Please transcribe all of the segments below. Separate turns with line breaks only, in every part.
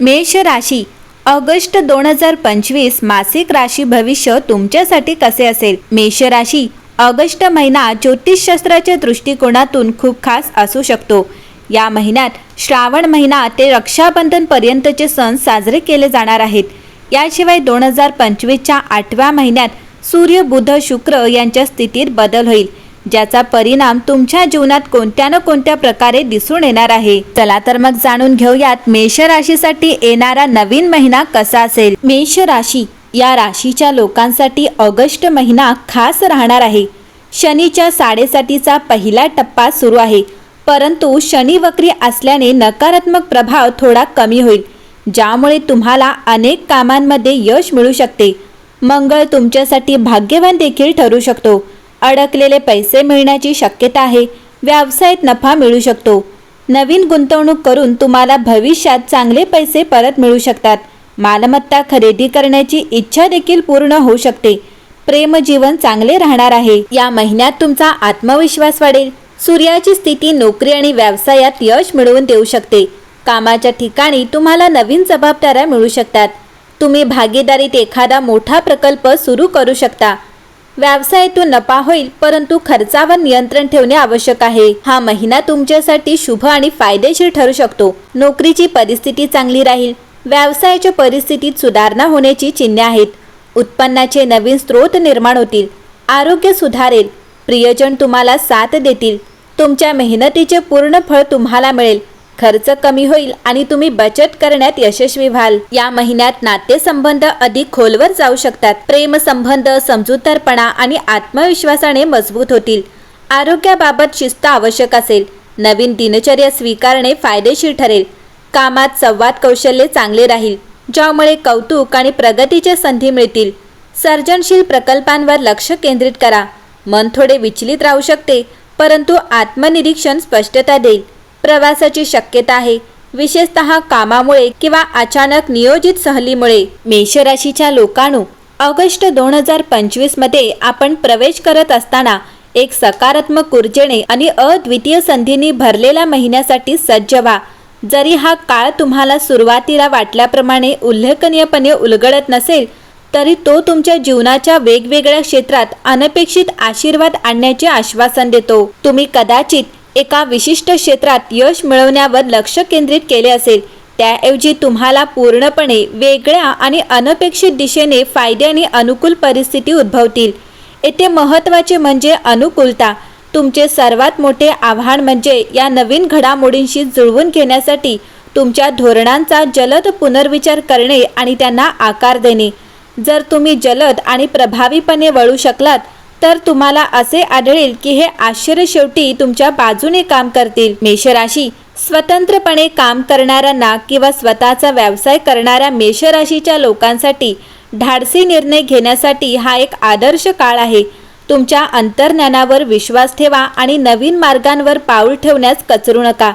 मेष राशी. ऑगस्ट दोन हजार पंचवीस मासिक राशी भविष्य तुमच्यासाठी कसे असेल? मेष राशी. ऑगस्ट महिना ज्योतिषशास्त्राच्या दृष्टिकोनातून खूप खास असू शकतो. या महिन्यात श्रावण महिना ते रक्षाबंधन पर्यंतचे सण साजरे केले जाणार आहेत. याशिवाय दोन हजार पंचवीसच्या आठव्या महिन्यात सूर्य बुध शुक्र यांच्या स्थितीत बदल होईल. ज्याचा परिणाम तुमच्या जीवनात कोणत्या ना कोणत्या प्रकारे दिसून येणार आहे. चला तर मग जाणून घेऊयात मेष राशीसाठी येणारा नवीन महिना कसा असेल. मेष राशी या राशीच्या लोकांसाठी ऑगस्ट महिना खास राहणार आहे. शनीच्या साडेसातीचा पहिला टप्पा सुरू आहे. परंतु शनी वक्री असल्याने नकारात्मक प्रभाव थोडा कमी होईल. ज्यामुळे तुम्हाला अनेक कामांमध्ये यश मिळू शकते. मंगळ तुमच्यासाठी भाग्यवान देखील ठरू शकतो. अडकलेले पैसे मिळण्याची शक्यता आहे. व्यवसायात नफा मिळू शकतो. नवीन गुंतवणूक करून तुम्हाला भविष्यात चांगले पैसे परत मिळू शकतात. मालमत्ता खरेदी करण्याची इच्छा देखील पूर्ण होऊ शकते. प्रेमजीवन चांगले राहणार आहे. या महिन्यात तुमचा आत्मविश्वास वाढेल. सूर्याची स्थिती नोकरी आणि व्यवसायात यश मिळवून देऊ शकते. कामाच्या ठिकाणी तुम्हाला नवीन जबाबदाऱ्या मिळू शकतात. तुम्ही भागीदारीत एखादा मोठा प्रकल्प सुरू करू शकता. व्यवसायातून नफा होईल परंतु खर्चावर नियंत्रण ठेवणे आवश्यक आहे. हा महिना तुमच्यासाठी शुभ आणि फायदेशीर ठरू शकतो. नोकरीची परिस्थिती चांगली राहील. व्यवसायाच्या परिस्थितीत सुधारणा होण्याची चिन्हे आहेत. उत्पन्नाचे नवीन स्रोत निर्माण होतील. आरोग्य सुधारेल. प्रियजन तुम्हाला साथ देतील. तुमच्या मेहनतीचे पूर्ण फळ तुम्हाला मिळेल. खर्च कमी होईल आणि तुम्ही बचत करण्यात यशस्वी व्हाल. या महिन्यात नातेसंबंध अधिक खोलवर जाऊ शकतात. प्रेम संबंध समजूतदारपणा आणि आत्मविश्वासाने मजबूत होतील. आरोग्याबाबत शिस्त आवश्यक असेल. नवीन दिनचर्या स्वीकारणे फायदेशीर ठरेल. कामात संवाद कौशल्य चांगले राहील ज्यामुळे कौतुक आणि प्रगतीच्या संधी मिळतील. सर्जनशील प्रकल्पांवर लक्ष केंद्रित करा. मन थोडे विचलित राहू शकते परंतु आत्मनिरीक्षण स्पष्टता देईल. प्रवासाची शक्यता आहे. विशेषतः कामामुळे किंवा अचानक नियोजित सहलीमुळे. मेषराशीच्या लोकांनो ऑगस्ट दोन हजार पंचवीसमध्ये आपण प्रवेश करत असताना एक सकारात्मक ऊर्जेने आणि अद्वितीय संधींनी भरलेल्या महिन्यासाठी सज्ज व्हा. जरी हा काळ तुम्हाला सुरुवातीला वाटल्याप्रमाणे उल्लेखनीयपणे उलगडत नसेल तरी तो तुमच्या जीवनाच्या वेगवेगळ्या क्षेत्रात अनपेक्षित आशीर्वाद आणण्याचे आश्वासन देतो. तुम्ही कदाचित एका विशिष्ट क्षेत्रात यश मिळवण्यावर लक्ष केंद्रित केले असेल. त्याऐवजी तुम्हाला पूर्णपणे वेगळ्या आणि अनपेक्षित दिशेने फायदे आणि अनुकूल परिस्थिती उद्भवतील. येथे महत्त्वाचे म्हणजे अनुकूलता. तुमचे सर्वात मोठे आव्हान म्हणजे या नवीन घडामोडींशी जुळवून घेण्यासाठी तुमच्या धोरणांचा जलद पुनर्विचार करणे आणि त्यांना आकार देणे. जर तुम्ही जलद आणि प्रभावीपणे वळू शकलात तर तुम्हाला असे आढळेल की हे आश्चर्य शेवटी तुमच्या बाजूने काम करतील. मेषराशी स्वतंत्रपणे काम करणाऱ्यांना किंवा स्वतःचा व्यवसाय करणाऱ्या मेषराशीच्या लोकांसाठी धाडसी निर्णय घेण्यासाठी हा एक आदर्श काळ आहे. तुमच्या अंतर्ज्ञानावर विश्वास ठेवा आणि नवीन मार्गांवर पाऊल ठेवण्यास कचरू नका.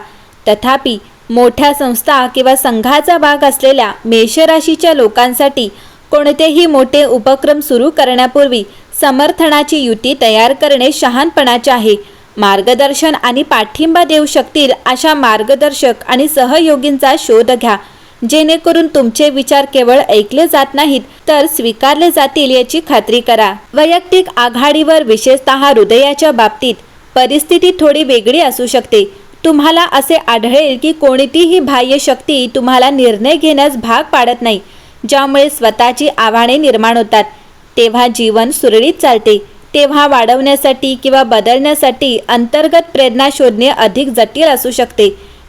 तथापि मोठ्या संस्था किंवा संघाचा भाग असलेल्या मेषराशीच्या लोकांसाठी कोणतेही मोठे उपक्रम सुरू करण्यापूर्वी समर्थनाची युती तयार करणे शहाणपणाचे आहे. मार्गदर्शन आणि पाठिंबा देऊ शकतील अशा मार्गदर्शक आणि सहयोगींचा शोध घ्या. जेणेकरून तुमचे विचार केवळ ऐकले जात नाहीत तर स्वीकारले जातील याची खात्री करा. वैयक्तिक आघाडीवर विशेषतः हृदयाच्या बाबतीत परिस्थिती थोडी वेगळी असू शकते. तुम्हाला असे आढळेल की कोणतीही बाह्य शक्ती तुम्हाला निर्णय घेण्यास भाग पाडत नाही ज्यामुळे स्वतःची आव्हाने निर्माण होतात. तेव्हा जीवन सुरळीत चालते. तेव्हा वाढवण्यासाठी किंवा बदलण्यासाठी अंतर्गत प्रेरणा शोधणे अधिक जटिल असू शकते.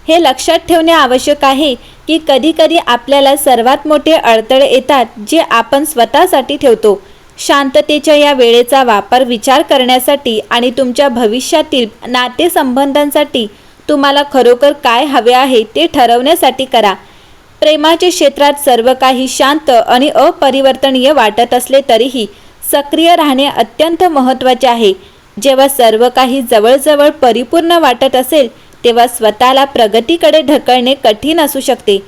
हे लक्षात ठेवणे आवश्यक आहे की कधीकधी आपल्याला सर्वात मोठे अडथळे येतात जे आपण स्वतःसाठी ठेवतो. शांततेच्या या वेळेचा वापर विचार करण्यासाठी आणि तुमच्या भविष्यातील नातेसंबंधांसाठी तुम्हाला खरोखर काय हवे आहे ते ठरवण्यासाठी करा. प्रेमाच्या क्षेत्रात सर्व काही शांत आणि अपरिवर्तनीय वाटत असले तरीही सक्रिय राहणे अत्यंत महत्त्वाचे आहे. जेव्हा सर्व काही जवळजवळ परिपूर्ण वाटत असेल तेव्हा स्वतःला प्रगतीकडे ढकलणे कठीण असू शकते.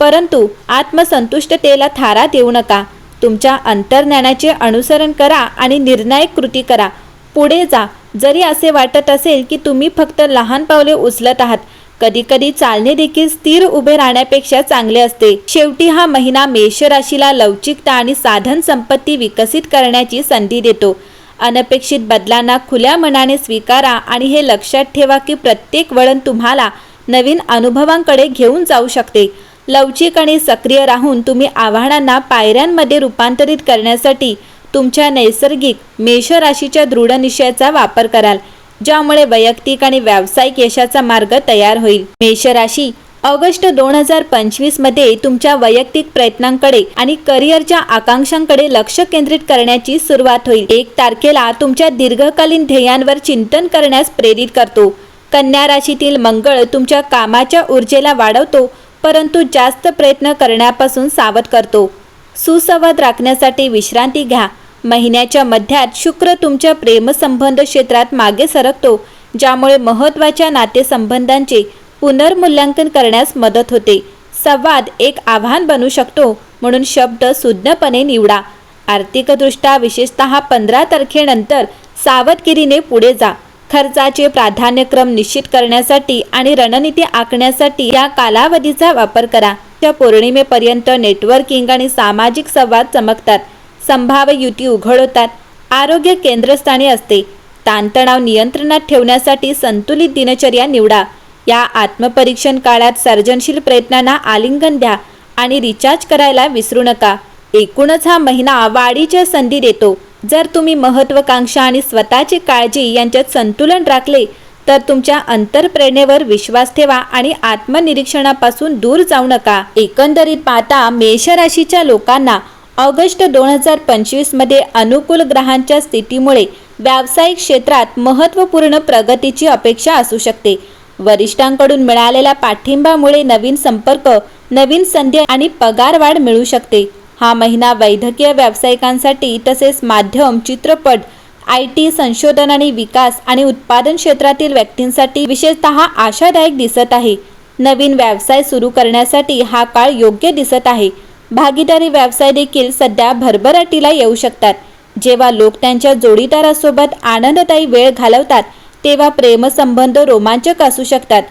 परंतु आत्मसंतुष्टतेला थारा देऊ नका. तुमच्या अंतर्ज्ञानाचे अनुसरण करा आणि निर्णायक कृती करा. पुढे जा. जरी असे वाटत असेल की तुम्ही फक्त लहान पावले उचलत आहात कधी कधी चालणे देखील स्थिर उभे राहण्यापेक्षा चांगले असते. शेवटी हा महिना मेष राशीला लवचिकता आणि साधन संपत्ती विकसित करण्याची संधी देतो. अनपेक्षित बदलांना खुल्या मनाने स्वीकारा आणि हे लक्षात ठेवा की प्रत्येक वळण तुम्हाला नवीन अनुभवांकडे घेऊन जाऊ शकते. लवचिक आणि सक्रिय राहून तुम्ही आव्हानांना पायऱ्यांमध्ये रूपांतरित करण्यासाठी तुमच्या नैसर्गिक मेष राशीच्या दृढ निश्चयाचा वापर कराल. ज्यामुळे वैयक्तिक आणि व्यावसायिक यशाचा मार्ग तयार होईल. मेष राशी ऑगस्ट दोन हजार पंचवीसमध्ये तुमच्या वैयक्तिक प्रयत्नांकडे आणि करिअरच्या आकांक्षांकडे लक्ष केंद्रित करण्याची सुरुवात होईल. एक तारखेला तुमच्या दीर्घकालीन ध्येयांवर चिंतन करण्यास प्रेरित करतो. कन्या राशीतील मंगळ तुमच्या कामाच्या ऊर्जेला वाढवतो परंतु जास्त प्रयत्न करण्यापासून सावध करतो. सुसंवाद राखण्यासाठी विश्रांती घ्या. महिन्याच्या मध्यात शुक्र तुमच्या प्रेमसंबंध क्षेत्रात मागे सरकतो ज्यामुळे महत्त्वाच्या नातेसंबंधांचे पुनर्मूल्यांकन करण्यास मदत होते. संवाद एक आव्हान बनू शकतो म्हणून शब्द सुज्ञपणे निवडा. आर्थिकदृष्ट्या विशेषतः पंधरा तारखेनंतर सावधगिरीने पुढे जा. खर्चाचे प्राधान्यक्रम निश्चित करण्यासाठी आणि रणनीती आखण्यासाठी या कालावधीचा वापर करा. त्या पौर्णिमेपर्यंत नेटवर्किंग आणि सामाजिक संवाद चमकतात. संभाव्य युती उघड होतात आरोग्य केंद्रस्थानी असते. ताणतणाव नियंत्रणात ठेवण्यासाठी संतुलित दिनचर्या निवडा. या आत्मपरीक्षण काळात सर्जनशील प्रयत्नांना आलिंगन द्या आणि रिचार्ज करायला विसरू नका. एकूणच हा महिना वाढीच्या संधी देतो. जर तुम्ही महत्वाकांक्षा आणि स्वतःची काळजी यांच्यात संतुलन राखले तर तुमच्या अंतरप्रेरणेवर विश्वास ठेवा आणि आत्मनिरीक्षणापासून दूर जाऊ नका. एकंदरीत पाहता मेष राशीच्या लोकांना ऑगस्ट दोन हजार पंचवीसमध्ये अनुकूल ग्रहांच्या स्थितीमुळे व्यावसायिक क्षेत्रात महत्त्वपूर्ण प्रगतीची अपेक्षा असू शकते. वरिष्ठांकडून मिळालेल्या पाठिंब्यामुळे नवीन संपर्क नवीन संधी आणि पगारवाढ मिळू शकते. हा महिना वैद्यकीय व्यावसायिकांसाठी तसेच माध्यम चित्रपट आय टी संशोधन आणि विकास आणि उत्पादन क्षेत्रातील व्यक्तींसाठी विशेषतः आशादायक दिसत आहे. नवीन व्यवसाय सुरू करण्यासाठी हा काळ योग्य दिसत आहे. भागीदारी व्यवसाय देखील सध्या भरभराटीला येऊ शकतात. जेव्हा लोक त्यांच्या जोडीदारासोबत आनंददायी वेळ घालवतात तेव्हा प्रेमसंबंध रोमांचक असू शकतात.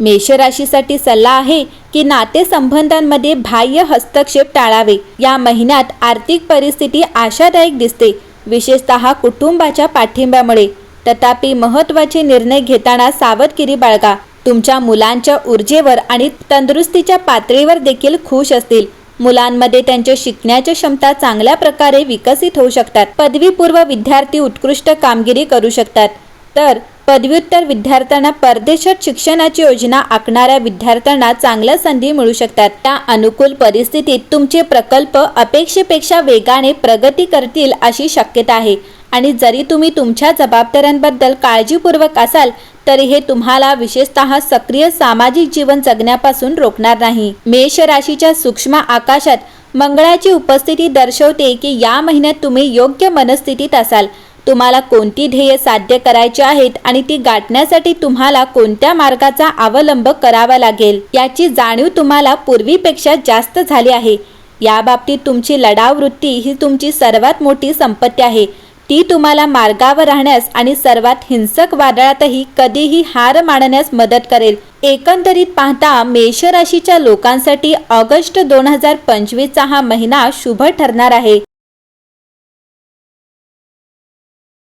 मेषराशीसाठी सल्ला आहे की नातेसंबंधांमध्ये बाह्य हस्तक्षेप टाळावे. या महिन्यात आर्थिक परिस्थिती आशादायक दिसते विशेषतः कुटुंबाच्या पाठिंब्यामुळे. तथापि महत्त्वाचे निर्णय घेताना सावधगिरी बाळगा. तुमच्या मुलांच्या ऊर्जेवर आणि तंदुरुस्तीच्या पातळीवर देखील खुश असतील. मुलांमध्ये त्यांच्या शिकण्याच्या क्षमता चांगल्या प्रकारे विकसित होऊ शकतात. पदवीपूर्व विद्यार्थी उत्कृष्ट कामगिरी करू शकतात. तर पदव्युत्तर विद्यार्थ्यांना परदेशात शिक्षणाची योजना आखणाऱ्या विद्यार्थ्यांना चांगल्या संधी मिळू शकतात. त्या अनुकूल परिस्थितीत तुमचे प्रकल्प अपेक्षेपेक्षा वेगाने प्रगती करतील अशी शक्यता आहे. आणि जरी तुम्ही तुमच्या जबाबदाऱ्यांबद्दल काळजीपूर्वक असाल तरी हे तुम्हाला विशेषतः सक्रिय सामाजिक जीवन जगण्यापासून रोखणार नाही. मेष राशीच्या सूक्ष्म आकाशात मंगळाची उपस्थिती दर्शवते की या महिन्यात तुम्ही योग्य मनस्थितीत असाल. तुम्हाला कोणती ध्येय साध्य करायची आहेत आणि ती गाठण्यासाठी तुम्हाला कोणत्या मार्गाचा अवलंब करावा लागेल याची जाणीव तुम्हाला पूर्वीपेक्षा जास्त झाली आहे. याबाबतीत तुमची लढाव वृत्ती ही तुमची सर्वात मोठी संपत्ती आहे. ती तुम्हाला मार्गावर राहण्यास आणि सर्वात हिंसक वादळातही कधीही हार मानण्यास मदत करेल. एकंदरीत पाहता मेष राशीच्या लोकांसाठी ऑगस्ट दोन हजार पंचवीसचा हा महिना शुभ ठरणार आहे.